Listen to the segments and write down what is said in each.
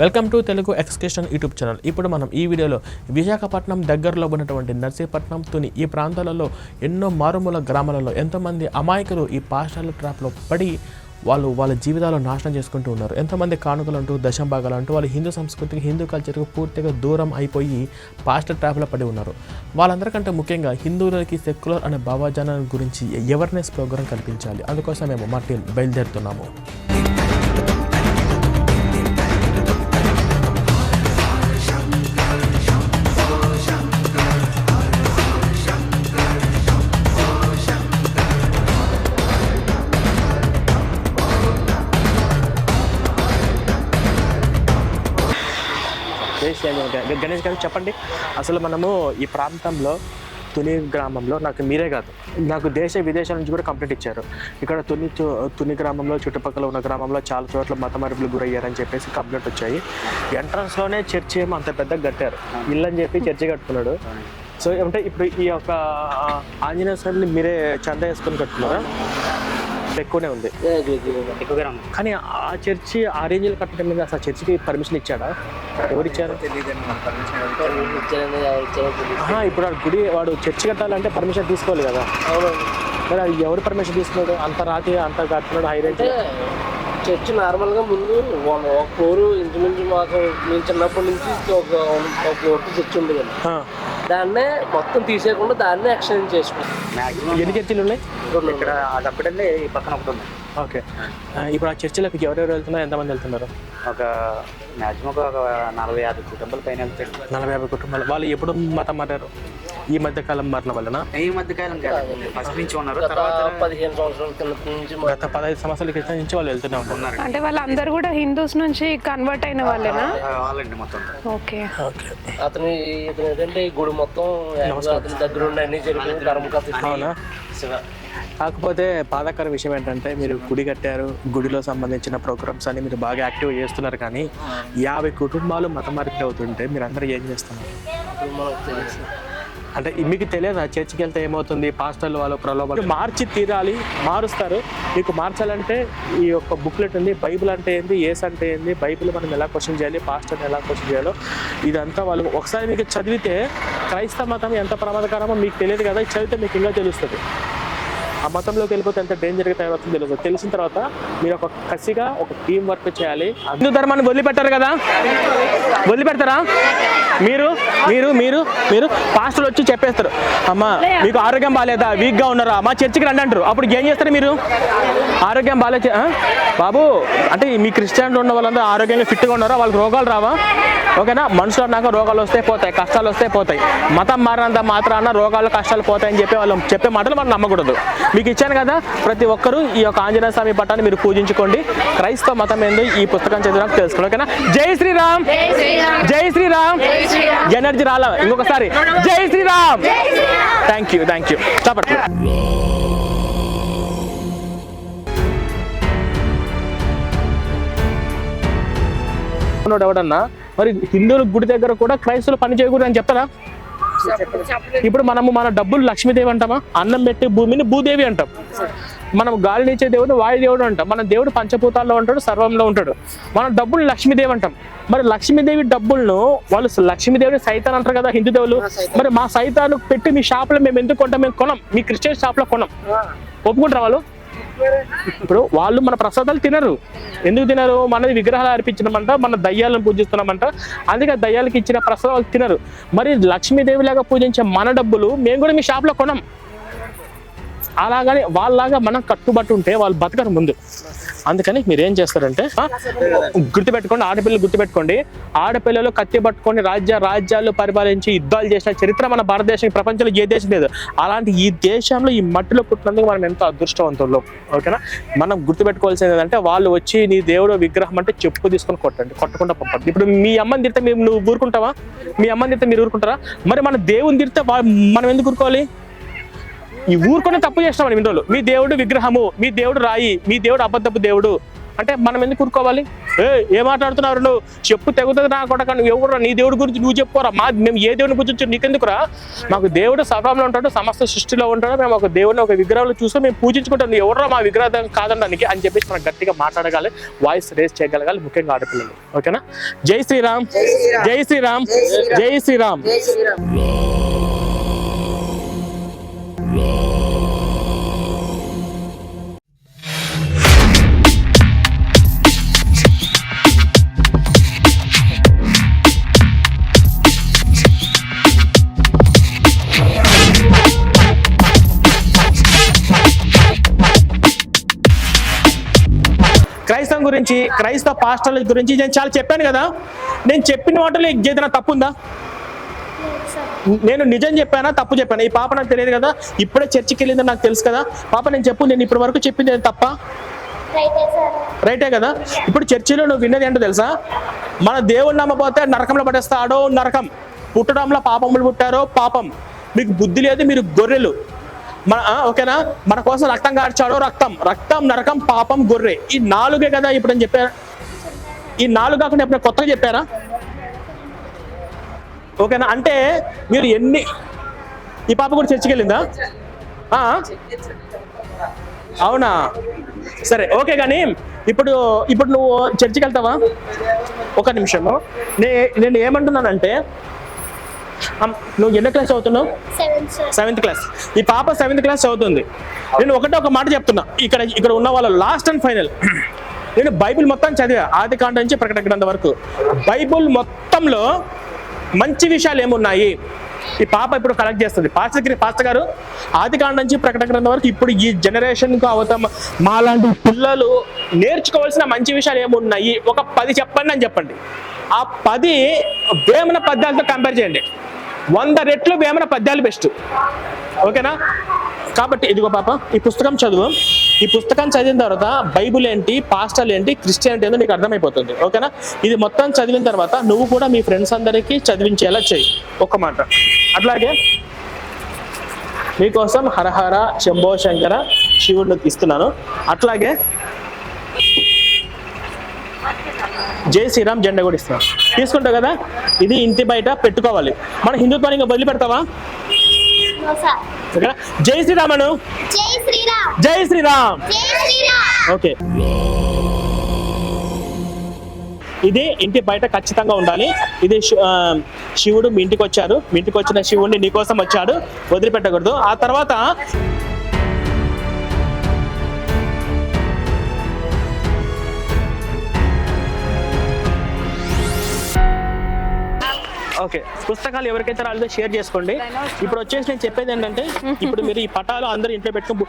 Welcome to Telugu ఎక్స్కేషన్ YouTube channel. ఇప్పుడు మనం ఈ వీడియోలో విశాఖపట్నం దగ్గరలో ఉన్నటువంటి నర్సీపట్నం తుని ఈ ప్రాంతాలలో ఎన్నో మారుమూల గ్రామాలలో ఎంతోమంది అమాయకులు ఈ పాఠశాల ట్రాప్లో పడి వాళ్ళు వాళ్ళ జీవితాలు నాశనం చేసుకుంటూ ఉన్నారు. ఎంతోమంది కానుకలు అంటూ దశంభాగాలు అంటూ వాళ్ళు హిందూ సంస్కృతికి హిందూ కల్చర్కి పూర్తిగా దూరం అయిపోయి పాస్టర్ ట్రాప్లో పడి ఉన్నారు. వాళ్ళందరికంటే ముఖ్యంగా హిందువులకి సెక్యులర్ అనే భావజాలం గురించి అవేర్నెస్ ప్రోగ్రాం కల్పించాలి. అందుకోసం మేము మా టీం బయలుదేరుతున్నాము. గణేష్ గారు చెప్పండి. అసలు మనము ఈ ప్రాంతంలో తుని గ్రామంలో నాకు మీరే కాదు నాకు దేశ విదేశాల నుంచి కూడా కంప్లైంట్ ఇచ్చారు. ఇక్కడ తుని చు- తుని గ్రామంలో చుట్టుపక్కల ఉన్న గ్రామంలో చాలా చోట్ల మతమరుపులు గురయ్యారని చెప్పేసి కంప్లైంట్ వచ్చాయి. ఎంట్రన్స్లోనే చర్చి ఏమో అంత పెద్దగా కట్టారు. ఇల్లు అని చెప్పి చర్చి కట్టుకున్నాడు. సో అంటే ఇప్పుడు ఈ యొక్క ఆంజనేయ స్వామిని మీరే చంద వేసుకొని కట్టుకున్నారా? ఎక్కువనే ఉంది. ఎక్కువగా ఉంది. కానీ ఆ చర్చి ఆ రేంజ్లో కట్టడం మీద అసలు చర్చికి పర్మిషన్ ఇచ్చాడా? ఎవరు ఇచ్చారు? ఇప్పుడు ఆ గుడి వాడు చర్చి కట్టాలంటే పర్మిషన్ తీసుకోవాలి కదా. మరి అది ఎవరు పర్మిషన్ తీసుకున్నాడు? అంత రాతి అంత కట్టున్నాడు హై రేంజ్ చర్చ్ నార్మల్గా ముందు ఒక ఫ్లోర్ ఇంచుమించు మాకు మేము చిన్నప్పటి నుంచి ఒక ఒక ఫ్లోర్కి చర్చ్ ఉంది కదా దాన్నే మొత్తం తీసేయకుండా దాన్నే ఎక్స్చేంజ్ చేసుకుంటాం మ్యాక్సిమం ఎన్ని చర్చిలు ఉన్నాయి? ఇక్కడ అప్పుడండి ఈ పక్కన ఒకటి ఉంది. ఓకే. ఆ, ఇప్పుడు ఆ చర్చిలకు ఎవరెవరు వెళ్తున్నారు? ఎంతమంది వెళ్తున్నారు? ఒక మ్యాక్సిమం ఒక నలభై యాభై కుటుంబాల పైన వెళ్తాడు నలభై యాభై కుటుంబాలు. వాళ్ళు ఎప్పుడు మతం మారారు? ఈ మధ్య కాలం మారిన వలన? ఈ మధ్య కాలం కాదు. ఫస్ట్ నుంచి ఉన్నారు. తర్వాత పదిహేను సంవత్సరాల కింద నుంచి మా- గత పదహైదు సంవత్సరాల క్రితం నుంచి వాళ్ళు వెళ్తూనే ఉన్నారు. అంటే వాళ్ళందరూ కూడా హిందూస్ నుంచి కన్వర్ట్ అయిన వాళ్ళేనా? వాళ్ళండి మొత్తం. ఓకే. ఓకే. అతని ఇతను ఏంటంటే ఈ గుడి మొత్తం అతని దగ్గర ఉండి అన్ని జరిగిన ధర్మకథ అవునా? శివ. కాకపోతే బాధాకర విషయం ఏంటంటే మీరు గుడి కట్టారు గుడిలో సంబంధించిన ప్రోగ్రామ్స్ అన్ని మీరు బాగా యాక్టివ్ చేస్తున్నారు కానీ యాభై కుటుంబాలు మత మార్పిడి అవుతుంటే మీరు అందరూ ఏం చేస్తున్నారు? అంటే మీకు తెలియదా? చర్చికి వెళ్తే ఏమవుతుంది? పాస్టర్లు వాళ్ళు ప్రలోభాలు. మార్చి తీరాలి మారుస్తారు. మీకు మార్చాలంటే ఈ యొక్క బుక్లెట్ ఉంది. బైబిల్ అంటే ఏంది? ఏస్ అంటే ఏంది? బైబిల్ మనం ఎలా క్వశ్చన్ చేయాలి? పాస్టర్ని ఎలా క్వశ్చన్ చేయాలో? ఇదంతా వాళ్ళు ఒకసారి మీకు చదివితే క్రైస్తవ మతం ఎంత ప్రమాదకరమో మీకు తెలియదు కదా? చదివితే మీకు ఇంకా తెలుస్తుంది. ఆ మతంలోకి వెళ్ళిపోతే ఎంత డేంజర్గా తయారవుతుంది తెలుసు తెలిసిన తర్వాత మీరు ఒక కసిగా ఒక టీం వర్క్ చేయాలి. హిందూ ధర్మాన్ని వదిలిపెట్టారు కదా? వదిలిపెడతారా? మీరు మీరు మీరు మీరు పాస్టర్ వచ్చి చెప్పేస్తారు. అమ్మా మీకు ఆరోగ్యం బాగాలేదా వీక్గా ఉన్నారా? మా చర్చికి రండి అంటారు. అప్పుడు ఏం చేస్తారు మీరు? ఆరోగ్యం బాగాలే బాబు అంటే మీ క్రిస్టియన్లు ఉన్న వాళ్ళందరూ ఆరోగ్యంగా ఫిట్గా ఉన్నారా? వాళ్ళకి రోగాలు రావా? ఓకేనా? మనుషులు అన్నాక రోగాలు వస్తే పోతాయి కష్టాలు వస్తే పోతాయి. మతం మారినంత మాత్రాన రోగాలు కష్టాలు పోతాయని చెప్పి వాళ్ళు. చెప్పే మాటలు మనం నమ్మకూడదు. మీకు ఇచ్చాను కదా ప్రతి ఒక్కరూ ఈ యొక్క ఆంజనేయ స్వామి పట్టాన్ని మీరు పూజించుకోండి క్రైస్తవ మతం ఏందో ఈ పుస్తకం చదివినాక తెలుసుకోండి ఓకేనా జై శ్రీరామ్ జై శ్రీరామ్ ఎనర్జీ రాలా ఇంకొకసారి జై Shriram thank you thank you ఉన్నోడు ఎవడన్నా మరి హిందువుల గుడి దగ్గర కూడా క్రైస్తవులు పని చేయకూడదు అని చెప్తారా ఇప్పుడు మనము మన డబ్బులు లక్ష్మీదేవి అంటామా? అన్నం పెట్టే భూమిని భూదేవి అంటాం. మనం గాలినిచ్చే దేవుడు వాయుదేవుడు అంటాం. మన దేవుడు పంచభూతాల్లో ఉంటాడు సర్వంలో ఉంటాడు. మన డబ్బులు లక్ష్మీదేవి అంటాం. మరి లక్ష్మీదేవి డబ్బులను వాళ్ళు లక్ష్మీదేవిని సైతాన్ అంటారు కదా హిందూ దేవులు? మరి మా సైతాను పెట్టి మీ షాప్లో మేము ఎందుకు కొంటాం? మేము కొనం. మీ క్రిస్టియన్ షాప్లో కొనం. ఒప్పుకుంటారా వాళ్ళు? ఇప్పుడు వాళ్ళు మన ప్రసాదాలు తినరు. ఎందుకు తినరు? మనది విగ్రహాలు అర్పించినామంట మన దయ్యాలను పూజిస్తున్నామంట. అందుకే దయ్యాలకి ఇచ్చిన ప్రసాదాలు తినరు. మరి లక్ష్మీదేవి లాగా పూజించే మన డబ్బులు మేము కూడా మీ షాప్లో కొనం. అలాగని వాళ్ళలాగా మనం కట్టుబట్టు ఉంటే వాళ్ళు బతకరు ముందు. అందుకని మీరు ఏం చేస్తారంటే గుర్తుపెట్టుకోండి ఆడపిల్లలు గుర్తుపెట్టుకోండి. ఆడపిల్లలు కత్తి పట్టుకొని రాజ్య రాజ్యాలు పరిపాలించి యుద్ధాలు చేసిన చరిత్ర మన భారతదేశం ప్రపంచంలో ఏ దేశం లేదు. అలాంటి ఈ దేశంలో ఈ మట్టిలో పుట్టినందుకు మనం ఎంతో అదృష్టవంతులు. ఓకేనా? మనం గుర్తుపెట్టుకోవాల్సింది ఏంటంటే వాళ్ళు వచ్చి నీ దేవుడు విగ్రహం అంటే చెప్పు తీసుకొని కొట్టండి కొట్టకుండా పంపండి. ఇప్పుడు మీ అమ్మని తిడితే మేము నువ్వు ఊరుకుంటావా? మీ అమ్మని తిడితే మీరు ఊరుకుంటారా? మరి మన దేవుని తిడితే మనం ఎందుకు ఊరుకోవాలి? ఈ ఊరుకొని తప్పు చేస్తామని ఇన్ని మీ దేవుడు విగ్రహము మీ దేవుడు రాయి మీ దేవుడు అబద్ధపు దేవుడు. అంటే మనం ఎందుకు కూరుకోవాలి ఏ ఏ మాట్లాడుతున్నారు నువ్వు చెప్పు తెగుతుంది నా కొడక నువ్వు ఎవరు నీ దేవుడి గురించి నువ్వు చెప్పుకోరా? మా మేము ఏ దేవుని గురించి నీకెందుకురా? మాకు దేవుడు సభంలో ఉంటాడు సమస్త సృష్టిలో ఉంటాడు మేము ఒక దేవుడిని ఒక విగ్రహాలు చూస్తే మేము పూజించుకుంటాం. నువ్వు ఎవరో మా విగ్రహం కాదనడానికి అని చెప్పేసి మనం గట్టిగా మాట్లాడగాలి వాయిస్ రేస్ చేయగలగాలి ముఖ్యంగా ఆడపిల్లలు. ఓకేనా? జై శ్రీరామ్. జై శ్రీరామ్. జై శ్రీరామ్. క్రైస్తవం గురించి క్రైస్తవ పాస్టర్ల గురించి నేను చాలా చెప్పాను కదా. నేను చెప్పిన వాటిలో ఏదైనా తప్పు ఉందా నేను నిజం చెప్పానా? తప్పు చెప్పాను? ఈ పాప నాకు తెలియదు కదా. ఇప్పుడే చర్చికి వెళ్ళిందని నాకు తెలుసు కదా. పాప నేను చెప్పు నేను ఇప్పటి వరకు చెప్పింది తప్ప? రైటే కదా. ఇప్పుడు చర్చిలో నువ్వు విన్నది ఏంటో తెలుసా? మన దేవుడు నమ్మపోతే నరకంలో పడేస్తాడో నరకం. పుట్టడంలో పాపములు పుట్టారో పాపం. మీకు బుద్ధి లేదు మీరు గొర్రెలు. మన ఓకేనా? మన కోసం రక్తం కార్చాడో రక్తం. రక్తం నరకం పాపం గొర్రె. ఈ నాలుగే కదా ఇప్పుడు నేను చెప్పారా ఈ నాలుగు కాకుండా ఎప్పుడైనా కొత్తగా చెప్పారా? ఓకేనా? అంటే మీరు ఎన్ని ఈ పాప కూడా చర్చికి వెళ్ళిందా? అవునా? సరే ఓకే కానీ ఇప్పుడు ఇప్పుడు నువ్వు చర్చికి వెళ్తావా? ఒక నిమిషము. నే నేను ఏమంటున్నానంటే నువ్వు ఎన్నో క్లాస్ చదువుతున్నావు? సెవెంత్ క్లాస్ ఈ పాప సెవెంత్ క్లాస్ చదువుతుంది. నేను ఒకటే ఒక మాట చెప్తున్నా. ఇక్కడ ఇక్కడ ఉన్న వాళ్ళ లాస్ట్ అండ్ ఫైనల్ నేను బైబిల్ మొత్తం చదివా. ఆది కాండ నుంచి ప్రకటన గ్రంథం వరకు. బైబిల్ మొత్తంలో మంచి విషయాలు ఏమున్నాయి? ఈ పాప ఇప్పుడు కలెక్ట్ చేస్తుంది. పాస్టర్ పాస్టర్ గారు ఆది కాండ నుంచి ప్రకటన గ్రంథం వరకు ఇప్పుడు ఈ జనరేషన్కు అవతాం మాలాంటి పిల్లలు నేర్చుకోవాల్సిన మంచి విషయాలు ఏమున్నాయి? ఒక పది చెప్పండి అని చెప్పండి. ఆ పది వేమన పద్యాలతో కంపేర్ చేయండి. వంద రెట్లు వేమన పద్యాలు బెస్ట్ ఓకేనా? కాబట్టి ఇదిగో పాప ఈ పుస్తకం చదువు. ఈ పుస్తకం చదివిన తర్వాత బైబుల్ ఏంటి పాస్టల్ ఏంటి క్రిస్టియానిటీ ఏంటో నీకు అర్థమైపోతుంది. ఓకేనా? ఇది మొత్తం చదివిన తర్వాత నువ్వు కూడా మీ ఫ్రెండ్స్ అందరికీ చదివించేలా చెయ్యి ఒక్క మాట. అట్లాగే మీకోసం హరహర శంభో శంకర శివుడిని ఇస్తున్నాను అట్లాగే జై శ్రీరామ్ జెండా కూడా ఇస్తున్నాను తీసుకుంటావు కదా? ఇది ఇంటి బయట పెట్టుకోవాలి. మన హిందుత్వాన్ని ఇంకా వదిలిపెడతావా? జై శ్రీరామ్ అను. జై శ్రీరామ్. ఓకే. ఇది ఇంటి బయట ఖచ్చితంగా ఉండాలి. ఇది శివుడు మీ ఇంటికి వచ్చారు. మీ ఇంటికి వచ్చిన శివుడిని నీకోసం వచ్చాడు. వదిలిపెట్టకూడదు. ఆ తర్వాత ఓకే. పుస్తకాలు ఎవరికైతే రాలేదో షేర్ చేసుకోండి. ఇప్పుడు వచ్చేసి నేను చెప్పేది ఏంటంటే ఇప్పుడు మీరు ఈ పటాలు అందరూ ఇంట్లో పెట్టుకుని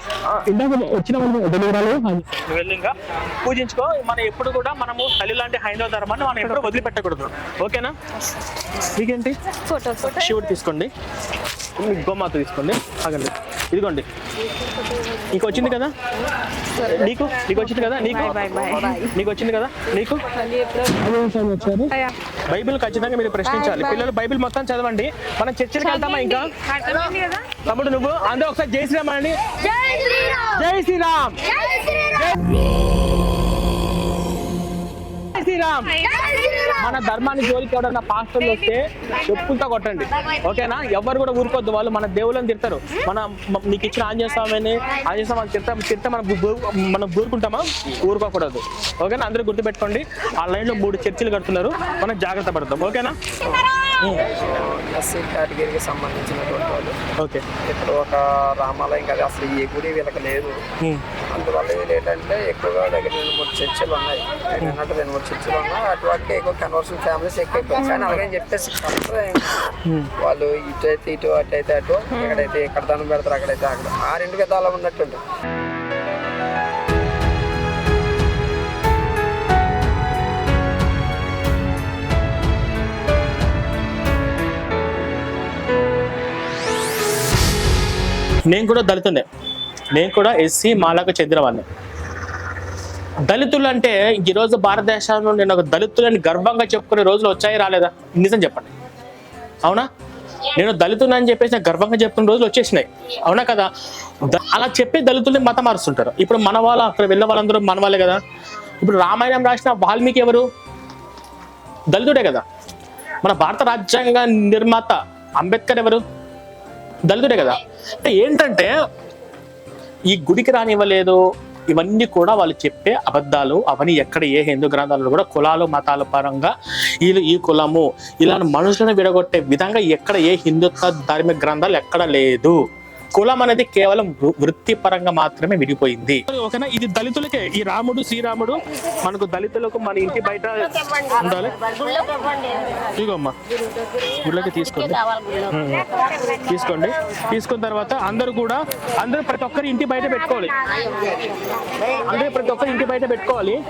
ఇందాక వచ్చిన వాళ్ళు వదిలిరాలు వెళ్ళి. ఇంకా పూజించుకో. మనం ఎప్పుడు కూడా మనము తల్లి లాంటి హైందవ ధర్మాన్ని మనం ఎప్పుడు వదిలిపెట్టకూడదు. ఓకేనా? మీకేంటి? ఫోటో శివుడు తీసుకోండి. గోమాత తీసుకోండి. ఆగండి. ఇదిగోండి. నీకు వచ్చింది కదా? నీకు? నీకు వచ్చింది కదా? నీకు? నీకు వచ్చింది కదా? నీకు? బైబిల్ ఖచ్చితంగా మీరు ప్రశ్నించాలి. పిల్లలు బైబిల్ మొత్తం చదవండి. మనం చర్చలకు వెళ్తామా ఇంకా? తమ్ముడు నువ్వు అందరూ ఒకసారి జై శ్రీరామ్ అండి జై శ్రీరామ్. జై శ్రీరామ్. మన ధర్మాన్ని జోలికి ఎవడన్నా పాస్టర్లు వస్తే చెప్పులతో కొట్టండి. ఓకేనా? ఎవరు కూడా ఊరుకోద్దు వాళ్ళు మన దేవుళ్ళని తిడతారు. మన మ- నీకు ఇచ్చిన ఆంజనేయ స్వామిని ఆంజనేయ స్వామి తిడతా తిడితే మనం మనం ఊరుకుంటామా? ఊరుకోకూడదు. ఓకేనా? అందరూ గుర్తుపెట్టుకోండి. ఆ లైన్లో మూడు చర్చిలు కడుతున్నారు. మనం జాగ్రత్త పడతాం. ఓకేనా? ఎస్సీ కేటగిరీకి సంబంధించినటువంటి వాళ్ళు. ఓకే. ఇక్కడ ఒక రామాలయం కదా. అసలు ఏ గుడి వీళ్ళకి లేదు. అందువల్ల ఏంటంటే ఎక్కువగా దగ్గర రెండు మూడు చర్చిలు ఉన్నాయి. నేను అన్నట్టు రెండు మూడు చర్చిలు ఉన్నాయి. అటువంటి ఎక్కువ కన్వర్షన్ ఫ్యామిలీస్ ఎక్కువ కానీ అలాగని చెప్పేసి వాళ్ళు ఇటు అయితే ఇటు అటు అయితే అటు ఎక్కడైతే ఎక్కడ దానం పెడతారు అక్కడైతే అక్కడ ఆ రెండు విధాలు ఉన్నట్టుండి. నేను కూడా దళితుండే నేను కూడా ఎస్సీ మాలకు చెందిన వాళ్ళని దళితులు అంటే ఈరోజు భారతదేశంలో నేను ఒక దళితులని గర్వంగా చెప్పుకునే రోజులు వచ్చాయి రాలేదా? నిజం చెప్పండి. అవునా? నేను దళితుని అని చెప్పేసి గర్వంగా చెప్పుకునే రోజులు వచ్చేసినాయి. అవునా కదా? అలా చెప్పి దళితుల్ని మత మారుస్తుంటారు. ఇప్పుడు మన వాళ్ళు అక్కడ వెళ్ళే వాళ్ళందరూ మన వాళ్ళే కదా? ఇప్పుడు రామాయణం రాసిన వాల్మీకి ఎవరు? దళితుడే కదా. మన భారత రాజ్యాంగ నిర్మాత అంబేద్కర్ ఎవరు? దళితుడే కదా. అంటే ఏంటంటే ఈ గుడికి రానివ్వలేదు ఇవన్నీ కూడా వాళ్ళు చెప్పే అబద్ధాలు అవన్నీ ఎక్కడ ఏ హిందూ గ్రంథాలలో కూడా కులాలు మతాల పరంగా వీళ్ళు ఈ కులము. ఇలాంటి మనుషులను విడగొట్టే విధంగా ఎక్కడ ఏ హిందుత్వ ధార్మిక గ్రంథాలు ఎక్కడ లేదు. కులం అనేది కేవలం వృ- వృత్తిపరంగా మాత్రమే విడిపోయింది. ఓకేనా ఇది దళితులకే ఈ రాముడు శ్రీరాముడు మనకు దళితులకు మన ఇంటి బయట ఉండాలి? ఇదిగోమ్మా గుళ్ళకి తీసుకోండి. తీసుకోండి. తీసుకున్న తర్వాత అందరూ కూడా అందరూ ప్రతి ఒక్కరి ఇంటి బయట పెట్టుకోవాలి. అందరూ ప్రతి ఒక్కరి ఇంటి బయట పెట్టుకోవాలి.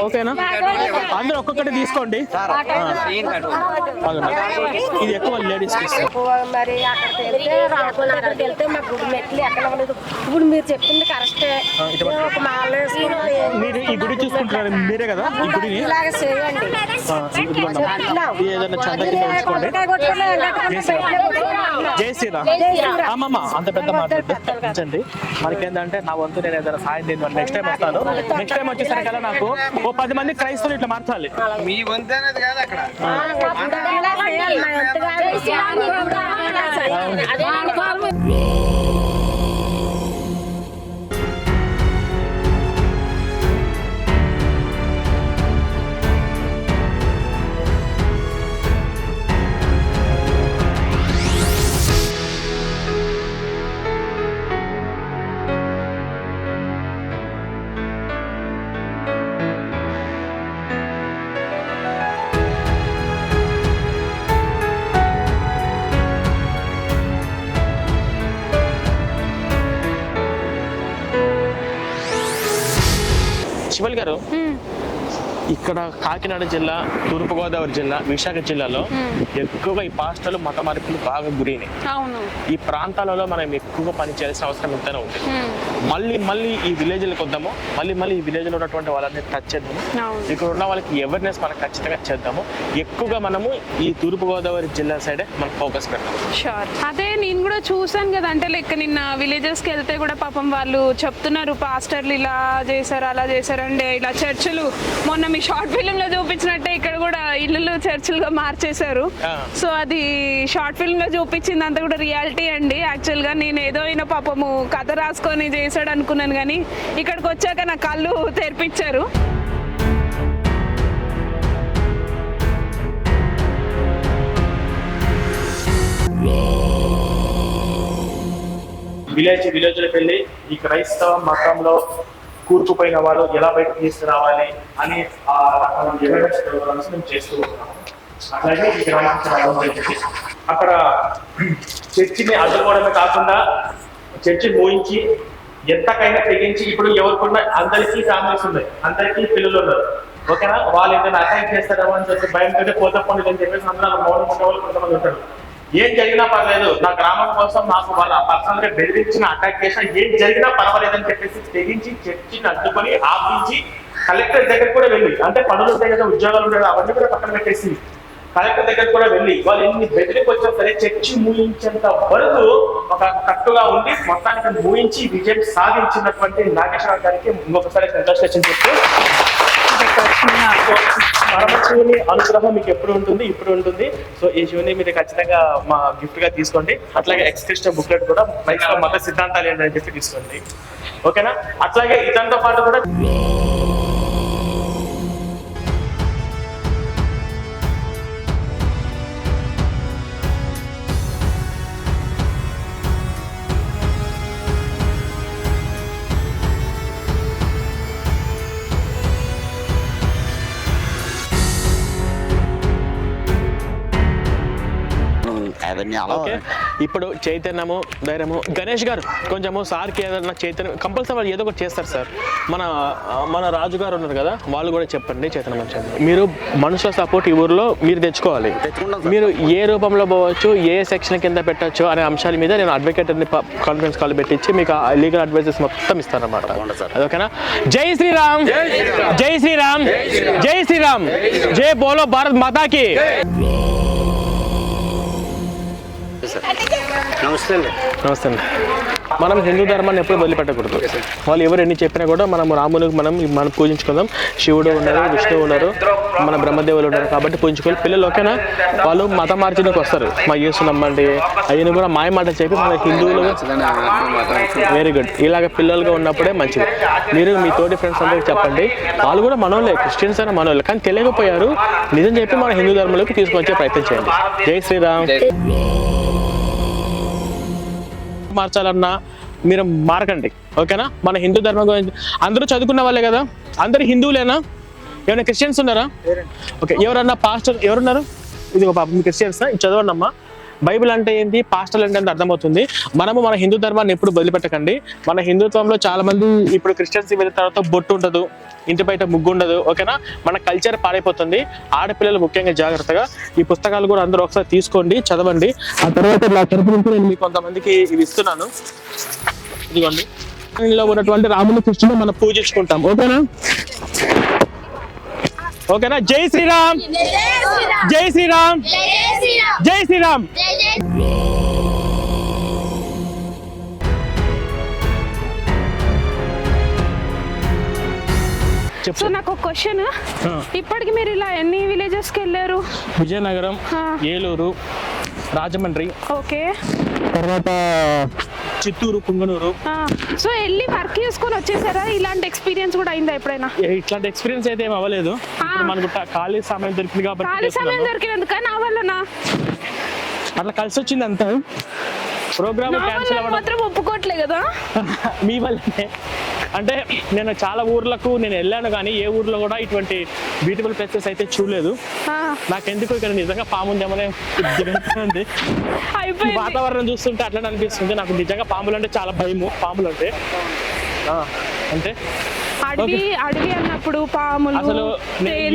ఓకేనా? అందరూ ఒక్కొక్కటి తీసుకోండి. ఇది ఎక్కువ లేడీస్ మరి అక్కడికి వెళ్తే మాకు మెట్లు ఎక్కడ ఉండదు. ఇప్పుడు మీరు చెప్పింది కరెక్టే ఒక మాల మీరు ఈ గుడి చూసుకుంటున్నారు? మీరే కదా ఈ గుడిని? ఇలాగ చేయండి. ఏదైనా చంద కింద ఉంచుకోండి. జై శ్రీరామ్. అమ్మమ్మ అంత పెద్ద మాట్లాడండి మనకేంటంటే నా వంతు నేను ఏదైనా సాయం నేను నెక్స్ట్ టైం వస్తాను. నెక్స్ట్ టైం వచ్చేసరికల్లా నాకు ఓ పది మంది క్రైస్తవులు ఇట్లా మార్చాలి. మీ వంతు అనేది కాదు అక్కడ. అదే love. ఇక్కడ కాకినాడ జిల్లా తూర్పుగోదావరి జిల్లా విశాఖ జిల్లాలో ఎక్కువగా ఈ పాస్టర్లు మత మార్పులు బాగా గురైనాయి. అవును. ఈ ప్రాంతాలలో మనం ఎక్కువగా పని చేయాల్సిన అవసరం ఎంతైనా ఉంది. మళ్ళీ మళ్ళీ ఈ విలేజ్లకు వద్దాము. మళ్ళీ మళ్ళీ ఈ విలేజ్లో ఉన్నటువంటి వాళ్ళని టచ్ చేద్దాము. ఇక్కడ ఉన్న వాళ్ళకి అవేర్నెస్ మనం ఖచ్చితంగా చేద్దాము. ఎక్కువగా మనము ఈ తూర్పుగోదావరి జిల్లా సైడే మనం ఫోకస్ పెడతాం షూర్ అదే నేను కూడా చూసాను కదా అంటే లెక్క నిన్న విలేజెస్కి వెళ్తే కూడా పాపం వాళ్ళు చెప్తున్నారు పాస్టర్లు ఇలా చేశారు అలా చేశారు. అంటే ఇలా చర్చిలు మొన్న మీ షార్ట్ ఫిల్మ్లో చూపించినట్టే ఇక్కడ కూడా ఇల్లులు చర్చిలుగా మార్చేశారు. సో అది షార్ట్ ఫిల్మ్లో చూపించింది అంతా కూడా రియాలిటీ అండి. యాక్చువల్గా నేను ఏదో అయినా పాపము కథ రాసుకొని చేశాడు అనుకున్నాను కానీ ఇక్కడికి వచ్చాక నా కళ్ళు తెరిపించారు. విలేజ్ విలేజ్లోకి వెళ్ళి ఈ క్రైస్తవ మతంలో కూర్చుపోయిన వాళ్ళు ఎలా బయటకు తీసుకురావాలి అని ఆ రకమైన awareness మేము చేస్తూ ఉంటాము అట్లాగే ఈ గ్రామానికి రావడం జరిగింది. అక్కడ చర్చిని అడ్డుకోవడమే కాకుండా చర్చి మోయించి ఎంతకైనా తెగించి ఇప్పుడు ఎవరికున్న అందరికీ ఫ్యామిలీస్ ఉన్నాయి అందరికీ పిల్లలు ఉన్నారు. ఓకేనా? వాళ్ళు ఏదైనా అటాక్ చేస్తారేమో అని చెప్పి భయంతో పోతే పండుగ అని చెప్పేసి అందరూ మౌనం ఉండే వాళ్ళు కొంతమంది ఉంటారు. ఏం జరిగినా పర్లేదు. నా గ్రామం కోసం నాకు వాళ్ళ పర్సనల్గా బెదిరించిన అటాక్ చేసిన ఏం జరిగినా పర్వాలేదు అని చెప్పేసి తెగించి చర్చిని అడ్డుకొని ఆపించి కలెక్టర్ దగ్గర కూడా వెళ్ళి అంటే పనులు ఉంటాయి కదా ఉద్యోగాలు ఉంటాయి కదా అవన్నీ కూడా పక్కన పెట్టేసి కలెక్టర్ దగ్గర కూడా వెళ్ళి వాళ్ళు ఎన్ని బెదిరికి వచ్చినా సరే చర్చి మూయించేంత వరకు ఒక కట్టుగా ఉండి మొత్తానికి మూయించి విజయం సాధించినటువంటి నాగేశ్వర గారికి ఇంకొకసారి కంగ్రాచులేషన్ చెప్తూ పరమశివుని అనుగ్రహం మీకు ఎప్పుడు ఉంటుంది ఇప్పుడు ఉంటుంది. సో ఈ శివుని మీరు ఖచ్చితంగా మా గిఫ్ట్గా తీసుకోండి. అట్లాగే ఎక్స్క్రిప్షన్ బుక్లెట్ కూడా క్రైస్తవ మత సిద్ధాంతాలు ఏంటని చెప్పి తీసుకోండి. ఓకేనా? అట్లాగే ఇతనితో పాటు కూడా ఓకే. ఇప్పుడు చైతన్యము ధైర్యము గణేష్ గారు కొంచెము సార్కి ఏదైనా చైతన్యం కంపల్సరీ వాళ్ళు ఏదో ఒకటి చేస్తారు సార్. మన మన రాజు గారు ఉన్నారు కదా వాళ్ళు కూడా చెప్పండి చైతన్యం అని చెప్పండి మీరు మనుషుల సపోర్ట్ ఈ ఊర్లో మీరు తెచ్చుకోవాలి. మీరు ఏ రూపంలో పోవచ్చు ఏ సెక్షన్ కింద పెట్టచ్చు అనే అంశాల మీద నేను అడ్వకేట్ కాన్ఫరెన్స్ కాల్ పెట్టించి మీకు లీగల్ అడ్వైజెస్ మొత్తం సార్. ఓకేనా? జై శ్రీరామ్! జై శ్రీరామ్. జై శ్రీరామ్! జై బోలో భారత్ మాతాకి! నమస్తే అండి. నమస్తే అండి. మనం హిందూ ధర్మాన్ని ఎప్పుడు వదిలిపెట్టకూడదు. వాళ్ళు ఎవరు ఎన్ని చెప్పినా కూడా మనం రాముని మనం మనం పూజించుకుందాం. శివుడు ఉన్నారు విష్ణువు ఉన్నారు మన బ్రహ్మదేవులు ఉన్నారు కాబట్టి పూజించుకోవాలి. పిల్లలు ఓకేనా? వాళ్ళు మత మార్చినకి వస్తారు. మా యేసు నమ్మండి. అయిన కూడా మాయ మాట చెప్పి మన హిందువులు వెరీ గుడ్ ఇలాగ పిల్లలుగా ఉన్నప్పుడే మంచిది. మీరు మీ తోటి ఫ్రెండ్స్ అందరికి చెప్పండి. వాళ్ళు కూడా మనోళ్ళే క్రిస్టియన్స్ అయినా మనోళ్ళే. కానీ తెలియకపోయారు. నిజం చెప్పి మన హిందూ ధర్మంలోకి తీసుకొచ్చే ప్రయత్నం చేయండి. జై శ్రీరామ్. మార్చాలన్నా మీరు మారకండి ఓకేనా? మన హిందూ ధర్మం గురించి. అందరూ చదువుకున్న వాళ్ళే కదా? అందరు హిందువులేనా? ఏమైనా క్రిస్టియన్స్ ఉన్నారా? ఓకే ఎవరన్నా పాస్టర్ ఎవరున్నారు? ఇది ఒక పాపం క్రిస్టియన్స్? చదవండి అమ్మా. బైబిల్ అంటే ఏంటి? పాస్టల్ అంటే ఏంటి అర్థమవుతుంది. మనము మన హిందూ ధర్మాన్ని ఎప్పుడు వదిలిపెట్టకండి. మన హిందుత్వంలో చాలా మంది ఇప్పుడు క్రిస్టియన్స్ వెళ్ళిన తర్వాత బొట్టు ఉండదు ఇంటి బయట ముగ్గు ఉండదు ఓకేనా? మన కల్చర్ పాడైపోతుంది. ఆడపిల్లలు ముఖ్యంగా జాగ్రత్తగా ఈ పుస్తకాలు కూడా అందరూ ఒకసారి తీసుకోండి చదవండి. ఆ తర్వాత నా తరపు నుంచి నేను మీకు కొంతమందికి ఇవి ఇస్తున్నాను. ఇదిగోండి. ఇందులో ఉన్నటువంటి రాముని కృష్ణుని మనం పూజించుకుంటాం ఓకేనా? ఓకేనా? జై శ్రీరామ్. జై శ్రీరామ్. జై శ్రీరామ్. సో నాకు ఒక క్వశ్చన్ ఇప్పటికి మీరు ఇలా ఎన్ని villages కి వెళ్ళారు? విజయనగరం. ఏలూరు రాజమండ్రి. ఓకే. తర్వాత చిత్తూరు పుంగనూరు సో వెళ్ళి వర్క్ చేసుకొని వచ్చేసారా? ఇలాంటి ఎక్స్పీరియన్స్ కూడా అయిందా ఎప్పుడైనా? ఇట్లాంటి ఎక్స్పీరియన్స్ అయితే ఏం అవ్వలేదు. మనకు ఖాళీ సమయం దొరికింది కాబట్టి ఖాళీ సమయం. దొరికినందుక నా వల్లనా? అట్లా కలిసి వచ్చింది అంతా. ప్రోగ్రామ్ క్యాన్సిల్ అవ్వడం. మాత్రం ఒప్పుకోవట్లే కదా? మీ వల్లనే. అంటే నేను చాలా ఊర్లకు నేను వెళ్ళాను కానీ ఏ ఊర్లో కూడా ఇటువంటి బ్యూటిఫుల్ ప్లేసెస్ అయితే చూడలేదు. నాకెందుకు ఇక్కడ నిజంగా పాము ఉందేమనే ఉంది వాతావరణం చూస్తుంటే అట్లా అనిపిస్తుంది. నాకు నిజంగా పాములు అంటే చాలా భయము. పాములు అంటే. అంటే అడవి అడవి అన్నప్పుడు పాములు అసలు.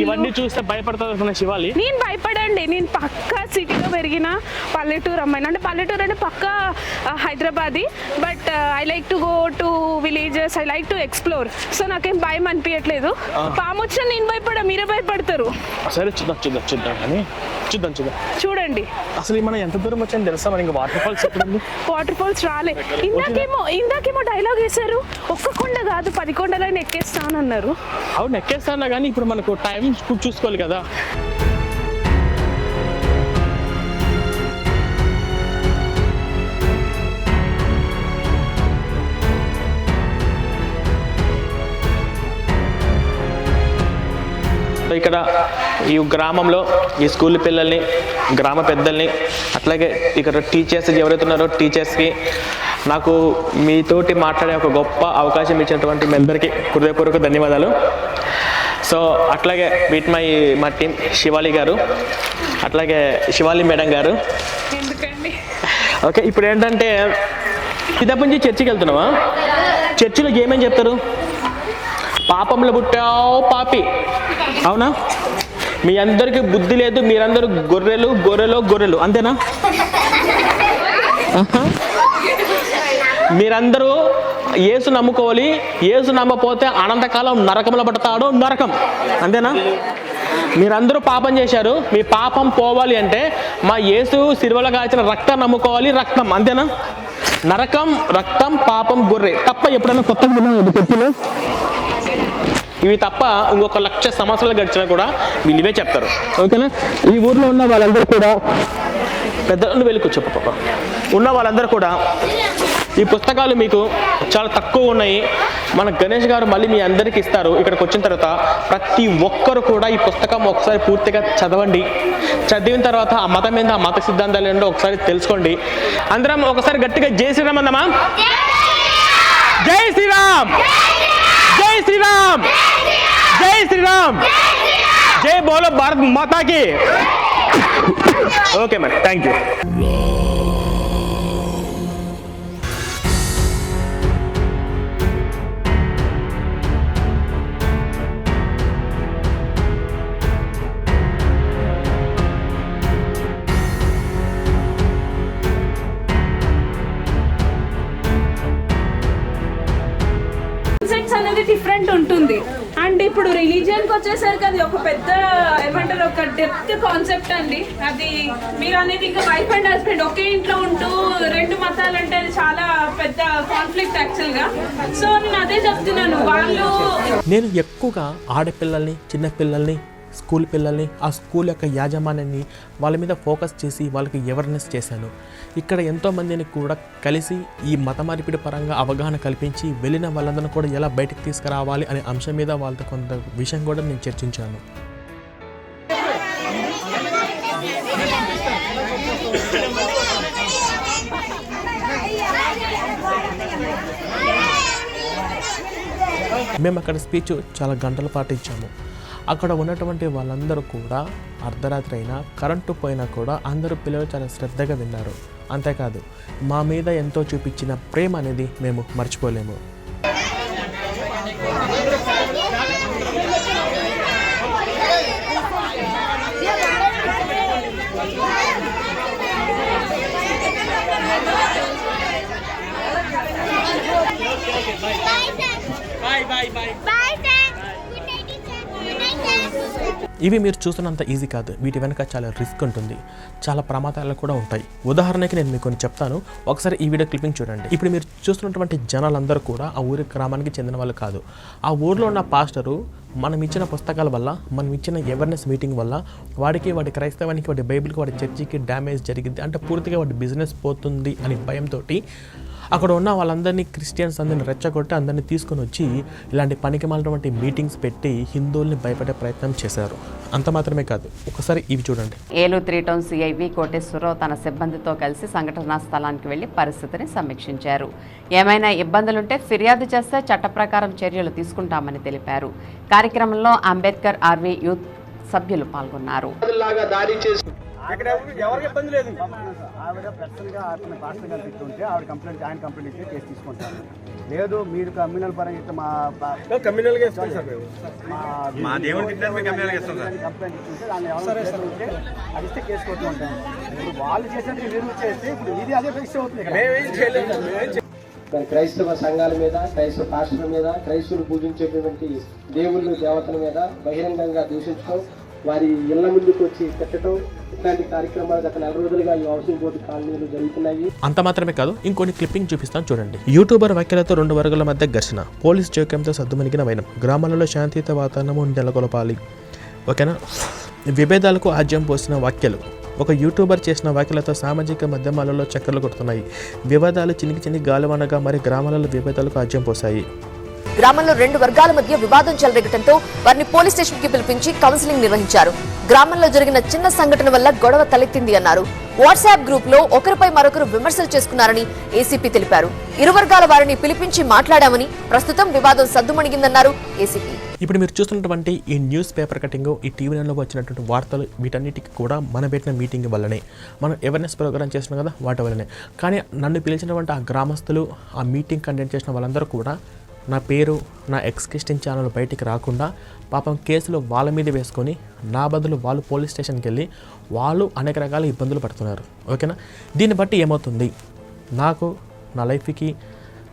ఇవన్నీ చూస్తే భయపడుతుంది అనుకున్న శివాలి? నేను భయపడండి. నేను పక్క సిటీలో పెరిగిన పల్లెటూరు అమ్మాయిని. అంటే పల్లెటూరు అంటే పక్క Hyderabadi. But I like to go to villages I like to explore so నాకేం భయం అనిపించట్లేదు పాము వచ్చినా నేను భయపడా మీరే భయపడతారు. సరే చూద్దాం చూద్దాం చూద్దాం కానీ చూద్దాం చూద్దాం. చూడండి. అసలు మనం ఎంత దూరం వచ్చాయని తెలుసా? మరి ఇంకా వాటర్ ఫాల్స్ వాటర్ ఫాల్స్ రాలే. ఇందాకేమో ఇందాకేమో డైలాగ్ వేశారు ఒక్క కొండ కాదు పది కొండలైన ఎక్కేస్తానన్నారు అవును ఎక్కేస్తానా కానీ ఇప్పుడు మనకు టైం చూసుకోవాలి కదా. సో ఇక్కడ ఈ గ్రామంలో ఈ స్కూల్ పిల్లల్ని గ్రామ పెద్దల్ని అట్లాగే ఇక్కడ టీచర్స్ ఎవరైతే ఉన్నారో టీచర్స్కి నాకు మీతోటి మాట్లాడే ఒక గొప్ప అవకాశం ఇచ్చినటువంటి మీ అందరికీ హృదయపూర్వక ధన్యవాదాలు. సో అట్లాగే వీట్ మై మా టీం శివాలి గారు అట్లాగే శివాలి మేడం గారు. ఓకే ఇప్పుడు ఏంటంటే ఇదప్పటి నుంచి చర్చికి వెళ్తున్నావా? చర్చిలో ఏమేమి చెప్తారు? పాపంలో పుట్టావు పాపి. అవునా? మీ అందరికీ బుద్ధి లేదు మీరందరూ గొర్రెలు గొర్రెలు గొర్రెలు అంతేనా? మీరందరూ ఏసు నమ్ముకోవాలి ఏసు నమ్మపోతే అనంతకాలం నరకంలో పడతాడు నరకం అంతేనా? మీరందరూ పాపం చేశారు మీ పాపం పోవాలి అంటే మా యేసు సిరువలో కాల్చిన రక్తం నమ్ముకోవాలి రక్తం అంతేనా? నరకం రక్తం పాపం గొర్రె తప్ప ఎప్పుడైనా కొత్తగా విన్నావా ఇవి తప్ప ఇంకొక లక్ష సంవత్సరాలు గడిచినా కూడా వీళ్ళు చెప్తారు. ఓకేనా? ఈ ఊర్లో ఉన్న వాళ్ళందరూ కూడా పెద్దలను వెళ్ళి కూర్చో పాప. ఉన్న వాళ్ళందరూ కూడా ఈ పుస్తకాలు మీకు చాలా తక్కువ ఉన్నాయి. మన గణేష్ గారు మళ్ళీ మీ అందరికి ఇస్తారు. ఇక్కడికి వచ్చిన తర్వాత ప్రతి ఒక్కరు కూడా ఈ పుస్తకం ఒకసారి పూర్తిగా చదవండి. చదివిన తర్వాత ఆ మతం ఏందో ఆ మత సిద్ధాంతాలు ఏంటో ఒకసారి తెలుసుకోండి. అందరం ఒకసారి గట్టిగా జై శ్రీరామ్ అందమా జై శ్రీరామ్! జై శ్రీరామ్! జై శ్రీరామ్ జై బోలో భారత్ మాతాకి ఓకే మరి థ్యాంక్ యూ సెన్స్ అనేది రిలీజియన్కి వచ్చేసరికి అది ఒక పెద్ద ఏమంటారు ఒక డెప్త్ కాన్సెప్ట్ అండి. అది మీరు అనేది ఇంకా వైఫ్ అండ్ హస్బెండ్ ఒకే ఇంట్లో ఉంటూ రెండు మతాలు అంటే అది చాలా పెద్ద కాన్ఫ్లిక్ట్ యాక్చువల్గా సో నేను అదే చెప్తున్నాను వాళ్ళు నేను ఎక్కువగా ఆడపిల్లల్ని చిన్నపిల్లల్ని స్కూల్ పిల్లల్ని ఆ స్కూల్ యొక్క యాజమాన్యాన్ని వాళ్ళ మీద ఫోకస్ చేసి వాళ్ళకి అవేర్నెస్ చేశాను. ఇక్కడ ఎంతోమందిని కూడా కలిసి ఈ మత మార్పిడి పరంగా అవగాహన కల్పించి వెళ్ళిన వాళ్ళందరూ కూడా ఎలా బయటకు తీసుకురావాలి అనే అంశం మీద వాళ్ళతో కొంత విషయం కూడా నేను చర్చించాను. మేము అక్కడ స్పీచ్ చాలా గంటల పాటు ఇచ్చాము అక్కడ ఉన్నటువంటి వాళ్ళందరూ కూడా అర్ధరాత్రి అయినా కరెంటు పోయినా కూడా అందరూ పిల్లలు చాలా శ్రద్ధగా విన్నారు. అంతేకాదు మా మీద ఎంతో చూపించిన ప్రేమ అనేది మేము మర్చిపోలేము. ఇవి మీరు చూస్తున్నంత ఈజీ కాదు. వీటి వెనక చాలా రిస్క్ ఉంటుంది. చాలా ప్రమాదాలు కూడా ఉంటాయి. ఉదాహరణకి నేను మీకు కొన్ని చెప్తాను. ఒకసారి ఈ వీడియో క్లిప్పింగ్ చూడండి. ఇప్పుడు మీరు చూస్తున్నటువంటి జనాలందరూ కూడా ఆ ఊరి గ్రామానికి చెందిన వాళ్ళు కాదు. ఆ ఊర్లో ఉన్న పాస్టరు మనం ఇచ్చిన పుస్తకాల వల్ల మనం ఇచ్చిన అవేర్నెస్ మీటింగ్ వల్ల వాడికి వాడి క్రైస్తవానికి వాడి బైబిల్కి వాడి చర్చికి డ్యామేజ్ జరిగింది. అంటే పూర్తిగా వాడి బిజినెస్ పోతుంది అని భయంతో అక్కడ ఉన్న వాళ్ళందరినీ క్రిస్టియన్స్ అందరిని రెచ్చగొట్టి అందరినీ తీసుకొని వచ్చి ఇలాంటి పనికి మాలినటువంటి మీటింగ్స్ పెట్టి హిందువుల్ని భయపెట్టే ప్రయత్నం చేశారు. అంత మాత్రమే కాదు. ఒకసారి ఇవి చూడండి. Eluru three town CI V Koteswararao తన సిబ్బందితో కలిసి సంఘటనా స్థలానికి వెళ్ళి పరిస్థితిని సమీక్షించారు. ఏమైనా ఇబ్బందులుంటే ఫిర్యాదు చేస్తే చట్ట ప్రకారం చర్యలు తీసుకుంటామని తెలిపారు. కార్యక్రమంలో అంబేద్కర్ ఆర్వీ యూత్ సభ్యులు పాల్గొన్నారు. ఆవిడ పర్సనల్గా అతను పాస్టర్ గారు తిట్టుంటే ఆవిడ కంప్లైంట్ ఆయన కంప్లైంట్ ఇస్తే కేసు తీసుకుంటాను లేదు మీరు కమ్యూనల్ పరంగా ఇస్తే మా కమ్యూనల్ మా దేవుడు కంప్లైంట్ ఇస్తుంటే దాన్ని ఎవరు ఉంటే అది ఇస్తే కేసు కొట్టుకుంటాం ఇప్పుడు వాళ్ళు చేసినట్టు మీరు చేస్తే ఇప్పుడు ఇది అదే ఫిక్స్ అవుతుంది ఇక్కడ. మరి క్రైస్తవ సంఘాల మీద క్రైస్తవ పాస్టర్ల మీద క్రైస్తవులు పూజించేటువంటి దేవుళ్ళు దేవతల మీద బహిరంగంగా దూషించడం వారి ఇళ్ళ ముందుకు వచ్చి పెట్టడం ఇట్లాంటి కార్యక్రమాలు గత నెల రోజులుగా ఈ హౌసింగ్ బోర్డు కాలనీలు జరుగుతున్నాయి. అంత మాత్రమే కాదు ఇంకొన్ని క్లిప్పింగ్ చూపిస్తాను చూడండి. యూట్యూబర్ వ్యాఖ్యలతో రెండు వర్గాల మధ్య ఘర్షణ. పోలీస్ జోక్యంతో సద్దుమణిగిన వైనం. గ్రామాలలో శాంతియుత వాతావరణం నెలకొలపాలి. ఓకేనా? విభేదాలకు ఆజ్యం పోసిన వాక్యలు ఒక యూట్యూబర్ చేసిన వ్యాఖ్యలతో సామాజిక మాధ్యమాలలో చక్కర్లు కొడుతున్నాయి. వివాదాలు చినికి చిన్ని గాలివనగా మరి గ్రామాలలో విభేదాలకు ఆజ్యం పోసాయి గ్రామంలో రెండు వర్గాల మధ్య వివాదం చెలరేగటంతో వారిని పోలీస్ స్టేషన్కి పిలిపించి కౌన్సిలింగ్ నిర్వహించారు. గ్రామంలో జరిగిన చిన్న సంఘటన వల్ల గొడవ తలెత్తింది అన్నారు. వాట్సాప్ గ్రూప్లో ఒకరిపై మరొకరు విమర్శలు చేసుకున్నారని ఏసీపీ తెలిపారు. ఇరు వర్గాల వారిని పిలిపించి మాట్లాడామని ప్రస్తుతం వివాదం సద్దుమణిగిందన్నారు ఏసీపీ. ఇప్పుడు మీరు చూస్తున్నటువంటి ఈ న్యూస్ పేపర్ కటింగ్ ఈ టీవీ నైన్లో వచ్చినటువంటి వార్తలు వీటన్నిటికీ కూడా మన పెట్టిన మీటింగ్ వల్లనే మనం అవేర్నెస్ ప్రోగ్రామ్ చేస్తున్నాం కదా వాటి వల్లనే. కానీ నన్ను పిలిచినటువంటి ఆ గ్రామస్తులు ఆ మీటింగ్ కండక్ట్ చేసిన వాళ్ళందరూ కూడా నా పేరు నా ఎక్స్కిస్టింగ్ ఛానల్ బయటికి రాకుండా పాపం కేసులు వాళ్ళ మీద వేసుకొని నా బదులు వాళ్ళు పోలీస్ స్టేషన్కి వెళ్ళి వాళ్ళు అనేక రకాల ఇబ్బందులు పడుతున్నారు. ఓకేనా? దీన్ని బట్టి ఏమవుతుంది? నాకు నా లైఫ్కి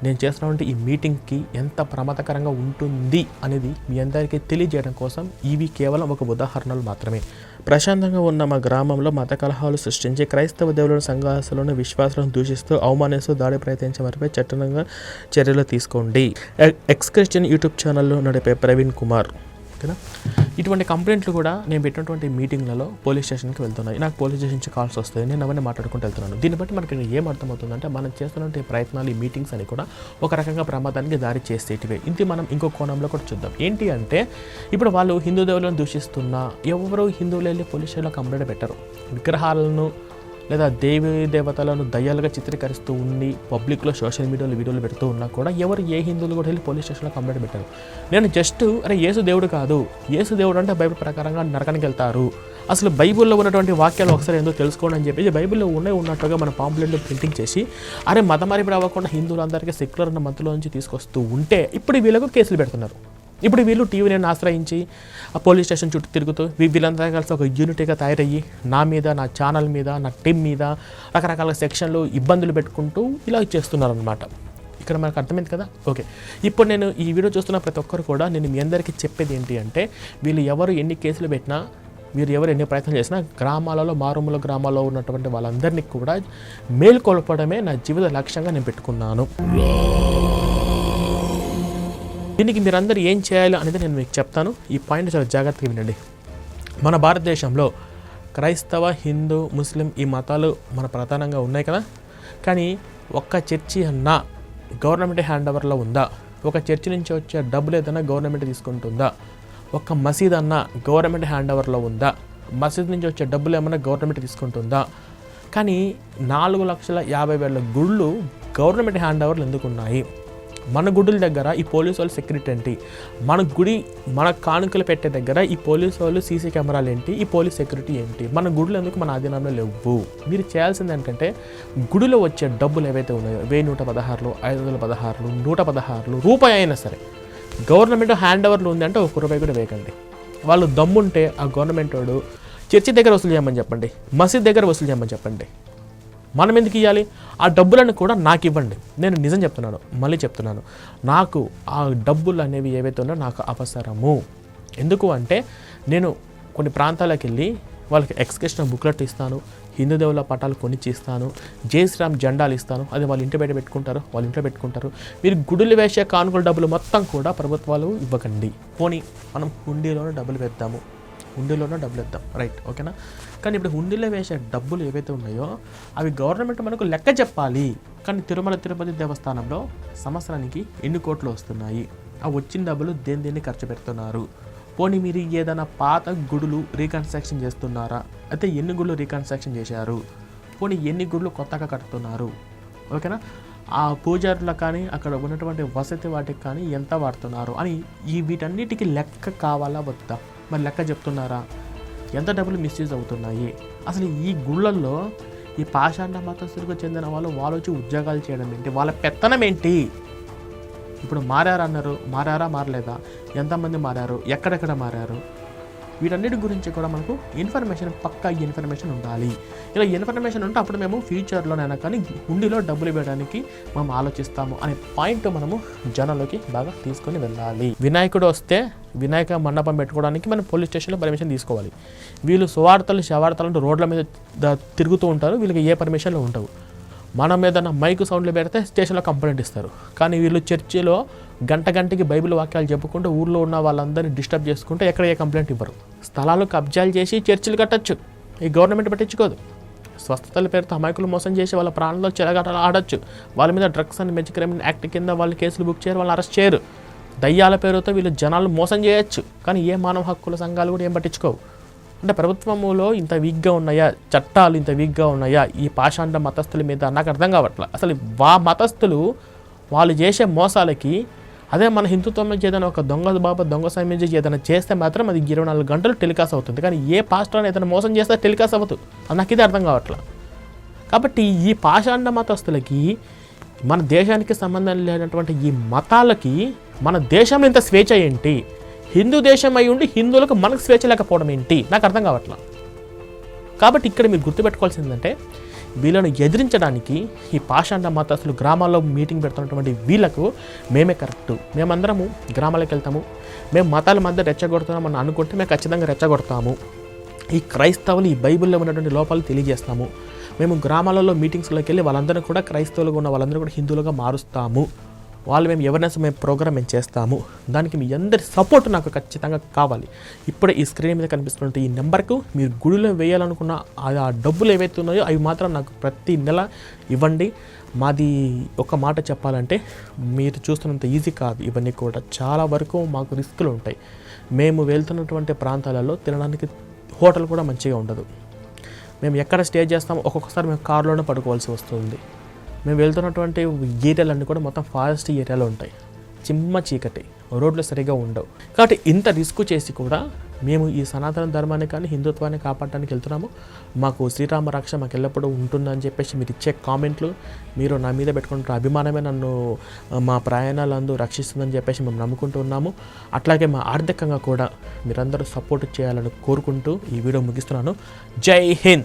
నేను చేస్తున్నటువంటి ఈ మీటింగ్కి ఎంత ప్రమాదకరంగా ఉంటుంది అనేది మీ అందరికీ తెలియజేయడం కోసం ఇవి కేవలం ఒక ఉదాహరణలు మాత్రమే. ప్రశాంతంగా ఉన్న మా గ్రామంలో మత కలహాలు సృష్టించి క్రైస్తవ దేవులను సంఘాసులను విశ్వాసాలను దూషిస్తూ అవమానిస్తూ దాడి ప్రయత్నించే వారిపై చట్టంగా చర్యలు తీసుకోండి. ఎక్స్ క్రిస్టియన్ యూట్యూబ్ ఛానల్లో నడిపే ప్రవీణ్ కుమార్. ఓకేనా? ఇటువంటి కంప్లైంట్లు కూడా నేను పెట్టినటువంటి మీటింగ్లలో పోలీస్ స్టేషన్కి వెళ్తున్నాయి. నాకు పోలీస్ స్టేషన్ నుంచి కాల్స్ వస్తాయి. నేను అవన్నీ మాట్లాడుకుంటూ వెళ్తున్నాను. దీన్ని బట్టి మనకి ఏం అర్థమవుతుందంటే మనం చేస్తున్నటువంటి ప్రయత్నాలు ఈ మీటింగ్స్ అని కూడా ఒక రకంగా ప్రమాదానికి దారి చేసేటివే. ఇది మనం ఇంకో కోణంలో కూడా చూద్దాం. ఏంటి అంటే ఇప్పుడు వాళ్ళు హిందూ దేవులను దూషిస్తున్నా ఎవరు హిందువులు వెళ్ళి పోలీస్ స్టేషన్లో కంప్లైంట్ పెట్టరు. విగ్రహాలను లేదా దేవి దేవతలను దయ్యాలుగా చిత్రీకరిస్తూ ఉండి పబ్లిక్లో సోషల్ మీడియాలో వీడియోలు పెడుతూ ఉన్నా కూడా ఎవరు ఏ హిందువులు కూడా వెళ్ళి పోలీస్ స్టేషన్లో కంప్లైంట్ పెట్టారు. నేను జస్ట్ అరే యేసు దేవుడు కాదు. యేసు దేవుడు అంటే బైబిల్ ప్రకారంగా నరకానికి వెళ్తారు. అసలు బైబిల్లో ఉన్నటువంటి వాక్యాలు ఒకసారి ఏందో తెలుసుకోండి అని చెప్పేసి బైబిల్లో ఉండే ఉన్నట్టుగా మన పాంప్లెట్లు ప్రింటింగ్ చేసి అరే మతమారి రావకుండా హిందువులందరికీ సెక్యులర్ అన్న మతంలో నుంచి తీసుకొస్తూ ఉంటే ఇప్పుడు వీళ్ళకు కేసులు పెడుతున్నారు. ఇప్పుడు వీళ్ళు టీవీని ఆశ్రయించి ఆ పోలీస్ స్టేషన్ చుట్టూ తిరుగుతూ వీ- వీళ్ళంతా కలిసి ఒక యూనిటీగా తయారయ్యి నా మీద నా ఛానల్ మీద నా టీం మీద రకరకాల సెక్షన్లు ఇబ్బందులు పెట్టుకుంటూ ఇలా చేస్తున్నారనమాట ఇక్కడ మనకు అర్థమైంది కదా? ఓకే. ఇప్పుడు నేను ఈ వీడియో చూస్తున్న ప్రతి ఒక్కరు కూడా నేను మీ అందరికీ చెప్పేది ఏంటి అంటే వీళ్ళు ఎవరు ఎన్ని కేసులు పెట్టినా మీరు ఎవరు ఎన్ని ప్రయత్నం చేసినా గ్రామాలలో మారుమూల గ్రామాల్లో ఉన్నటువంటి వాళ్ళందరినీ కూడా మేల్కొల్పడమే నా జీవిత లక్ష్యంగా నేను పెట్టుకున్నాను. దీనికి మీరందరూ ఏం చేయాలి అనేది నేను మీకు చెప్తాను. ఈ పాయింట్ చాలా జాగ్రత్తగా వినండి. మన భారతదేశంలో క్రైస్తవ హిందూ ముస్లిం ఈ మతాలు మన ప్రధానంగా ఉన్నాయి కదా. కానీ ఒక్క చర్చి అన్నా గవర్నమెంట్ హ్యాండ్ ఓవర్లో ఉందా? ఒక చర్చి నుంచి వచ్చే డబ్బులు ఏదైనా గవర్నమెంట్ తీసుకుంటుందా? ఒక్క మసీద్ అన్నా గవర్నమెంట్ హ్యాండ్ ఓవర్లో ఉందా? మసీద్ నుంచి వచ్చే డబ్బులు ఏమైనా గవర్నమెంట్ తీసుకుంటుందా? కానీ నాలుగు లక్షల యాభై వేల గుళ్ళు గవర్నమెంట్ హ్యాండ్ ఓవర్లు ఎందుకు ఉన్నాయి మన గుడుల దగ్గర ఈ పోలీసు వాళ్ళు సెక్యూరిటీ ఏంటి? మన గుడి మన కానుకలు పెట్టే దగ్గర ఈ పోలీసు వాళ్ళు సీసీ కెమెరాలు ఏంటి? ఈ పోలీస్ సెక్యూరిటీ ఏంటి? మన గుడులు ఎందుకు మన ఆధీనంలో లేవు? మీరు చేయాల్సింది ఏంటంటే గుడిలో వచ్చే డబ్బులు ఏవైతే ఉన్నాయో వెయ్యి నూట పదహారులు ఐదు వందల పదహారులు నూట పదహారులు రూపాయి అయినా సరే గవర్నమెంట్ హ్యాండ్ ఓవర్లు ఉంది అంటే ఒక రూపాయి కూడా వేయకండి. వాళ్ళు దమ్ముంటే ఆ గవర్నమెంట్ వాడు చర్చి దగ్గర వసూలు చేయమని చెప్పండి మసీద్ దగ్గర వసూలు చేయమని చెప్పండి. మనం ఎందుకు ఇవ్వాలి ఆ డబ్బులను కూడా నాకు ఇవ్వండి. నేను నిజం చెప్తున్నాను మళ్ళీ చెప్తున్నాను. నాకు ఆ డబ్బులు అనేవి ఏవైతే ఉన్నాయో నాకు అవసరము. ఎందుకు అంటే నేను కొన్ని ప్రాంతాలకు వెళ్ళి వాళ్ళకి ఎక్స్కర్షన్ బుక్లెట్ ఇస్తాను హిందూ దేవుల పటాలు కొనిచ్చి ఇస్తాను జై శ్రీరామ్ జెండాలు ఇస్తాను. అది వాళ్ళ ఇంటి బయట పెట్టుకుంటారు వాళ్ళ ఇంట్లో పెట్టుకుంటారు. మీరు గుడులు వేసే కానుకల డబ్బులు మొత్తం కూడా ప్రభుత్వాలు ఇవ్వకండి. పోనీ మనం హుండీలోనే డబ్బులు పెడతాము హుండీలోనే డబ్బులు ఇద్దాం రైట్ ఓకేనా? కానీ ఇప్పుడు హుండీలో వేసే డబ్బులు ఏవైతే ఉన్నాయో అవి గవర్నమెంట్ మనకు లెక్క చెప్పాలి. కానీ తిరుమల తిరుపతి దేవస్థానంలో సంవత్సరానికి ఎన్ని కోట్లు వస్తున్నాయి? ఆ వచ్చిన డబ్బులు దేని దేన్ని ఖర్చు పెడుతున్నారు? పోనీ మీరు ఏదైనా పాత గుడులు రీకన్స్ట్రక్షన్ చేస్తున్నారా? అయితే ఎన్ని గుళ్ళు రీకన్స్ట్రక్షన్ చేశారు? పోనీ ఎన్ని గుళ్ళు కొత్తగా కడుతున్నారు? ఓకేనా? ఆ పూజారులకు కానీ అక్కడ ఉన్నటువంటి వసతి వాటికి కానీ ఎంత వాడుతున్నారు? అని ఈ వీటన్నిటికీ లెక్క కావాలా వద్దా? మరి లెక్క చెప్తున్నారా? ఎంత డబ్బులు మిస్యూజ్ అవుతున్నాయి? అసలు ఈ గుళ్ళల్లో ఈ పాషాండ మతస్థులకు చెందిన వాళ్ళు వాళ్ళు వచ్చి ఉద్యోగాలు చేయడం ఏంటి? వాళ్ళ పెత్తనం ఏంటి? ఇప్పుడు మారారన్నారు మారారా మారలేదా? ఎంతమంది మారారు? ఎక్కడెక్కడ మారారు? వీటన్నిటి గురించి కూడా మనకు ఇన్ఫర్మేషన్ పక్కా ఇన్ఫర్మేషన్ ఉండాలి. ఇలా ఇన్ఫర్మేషన్ ఉంటే అప్పుడు మేము ఫ్యూచర్లోనైనా కానీ హుండీలో డబ్బులు వేయడానికి మనం ఆలోచిస్తాము అనే పాయింట్ మనము జనంలోకి బాగా తీసుకొని వెళ్ళాలి. వినాయకుడు వస్తే వినాయక మండపం పెట్టుకోవడానికి మనం పోలీస్ స్టేషన్లో పర్మిషన్ తీసుకోవాలి. వీళ్ళు సువార్తలు శవార్తలు రోడ్ల మీద తిరుగుతూ ఉంటారు. వీళ్ళకి ఏ పర్మిషన్లు ఉండవు. మనం ఏదైనా మైక్ సౌండ్లు పెడితే స్టేషన్లో కంప్లైంట్ ఇస్తారు. కానీ వీళ్ళు చర్చిలో గంట గంటకి బైబిల్ వాక్యాలు చెప్పుకుంటూ ఊర్లో ఉన్న వాళ్ళందరినీ డిస్టర్బ్ చేసుకుంటే ఎక్కడ ఏ కంప్లైంట్ ఇవ్వరు. స్థలాలు కబ్జాలు చేసి చర్చిలు కట్టచ్చు. ఈ గవర్నమెంట్ పట్టించుకోదు. స్వస్థతల పేరుతో అమాయకులు మోసం చేసి వాళ్ళ ప్రాణంలో చెలగాటలు ఆడొచ్చు. వాళ్ళ మీద డ్రగ్స్ అండ్ మెజ్ క్రైమ్ యాక్ట్ కింద వాళ్ళు కేసులు బుక్ చేయరు వాళ్ళు అరెస్ట్ చేయరు. దయ్యాల పేరుతో వీళ్ళు జనాలు మోసం చేయొచ్చు. కానీ ఏ మానవ హక్కుల సంఘాలు కూడా ఏం పట్టించుకోవు. అంటే ప్రభుత్వములో ఇంత వీక్గా ఉన్నాయా? చట్టాలు ఇంత వీక్గా ఉన్నాయా? ఈ పాషాండ మతస్థుల మీద నాకు అర్థం కావట్లే. అసలు వా మతస్థులు వాళ్ళు చేసే మోసాలకి అదే మన హిందుత్వం మీద ఏదైనా ఒక దొంగ బాబా దొంగ సమయం ఏదైనా చేస్తే మాత్రం అది ఇరవై నాలుగు గంటలు టెలికాస్ట్ అవుతుంది. కానీ ఏ పాస్టర్ ఏదైనా మోసం చేస్తే టెలికాస్ట్ అవ్వదు. అది నాకు ఇది అర్థం కావట్లేదు కాబట్టి ఈ పాషాండ మతస్థులకి మన దేశానికి సంబంధం లేనటువంటి ఈ మతాలకి మన దేశంలో ఇంత స్వేచ్ఛ ఏంటి? హిందూ దేశం అయి ఉండి హిందువులకు మనకు స్వేచ్ఛ లేకపోవడం ఏంటి? నాకు అర్థం కావట్లా. కాబట్టి ఇక్కడ మీరు గుర్తుపెట్టుకోవాల్సిందంటే ఏంటంటే వీళ్ళను ఎదిరించడానికి ఈ పాషాండ మాతాసులు గ్రామాల్లో మీటింగ్ పెడుతున్నటువంటి వీళ్ళకు మేమే కరెక్ట్. మేమందరము గ్రామాలకు వెళ్తాము. మేము మతాల మధ్య రెచ్చగొడుతున్నామని అనుకుంటే మేము ఖచ్చితంగా రెచ్చగొడతాము. ఈ క్రైస్తవులు ఈ బైబిల్లో ఉన్నటువంటి లోపాలు తెలియజేస్తాము. మేము గ్రామాలలో మీటింగ్స్లోకి వెళ్ళి వాళ్ళందరూ కూడా క్రైస్తవులుగా ఉన్న వాళ్ళందరూ కూడా హిందువులుగా మారుస్తాము. వాళ్ళు మేము ఎవరినైనా మేము ప్రోగ్రామ్ మేము చేస్తాము దానికి మీ అందరి సపోర్ట్ నాకు ఖచ్చితంగా కావాలి. ఇప్పుడే ఈ స్క్రీన్ మీద కనిపిస్తున్న ఈ నెంబర్కు మీరు గుడిలో వేయాలనుకున్న ఆ డబ్బులు ఏవైతే ఉన్నాయో అవి మాత్రం నాకు ప్రతి నెల ఇవ్వండి. మాది ఒక మాట చెప్పాలంటే మీరు చూస్తున్నంత ఈజీ కాదు. ఇవన్నీ కూడా చాలా వరకు మాకు రిస్కులు ఉంటాయి. మేము వెళ్తున్నటువంటి ప్రాంతాలలో తినడానికి హోటల్ కూడా మంచిగా ఉండదు. మేము ఎక్కడ స్టే చేస్తామో ఒక్కొక్కసారి మేము కారులోనే పడుకోవాల్సి వస్తుంది. మేము వెళ్తున్నటువంటి ఏరియాలన్నీ కూడా మొత్తం ఫారెస్ట్ ఏరియాలో ఉంటాయి. చిమ్మ చీకటి రోడ్లు సరిగా ఉండవు. కాబట్టి ఇంత రిస్క్ చేసి కూడా మేము ఈ సనాతన ధర్మాన్ని కానీ హిందుత్వాన్ని కాపాడడానికి వెళ్తున్నాము. మాకు శ్రీరామ రక్ష మాకు ఎల్లప్పుడూ ఉంటుందని చెప్పేసి మీరు ఇచ్చే కామెంట్లు మీరు నా మీద పెట్టుకుంటున్న అభిమానమే నన్ను మా ప్రయాణాలందు రక్షిస్తుందని చెప్పేసి మేము నమ్ముకుంటూ ఉన్నాము. అట్లాగే మా ఆర్థికంగా కూడా మీరందరూ సపోర్ట్ చేయాలని కోరుకుంటూ ఈ వీడియో ముగిస్తున్నాను. జై హింద్!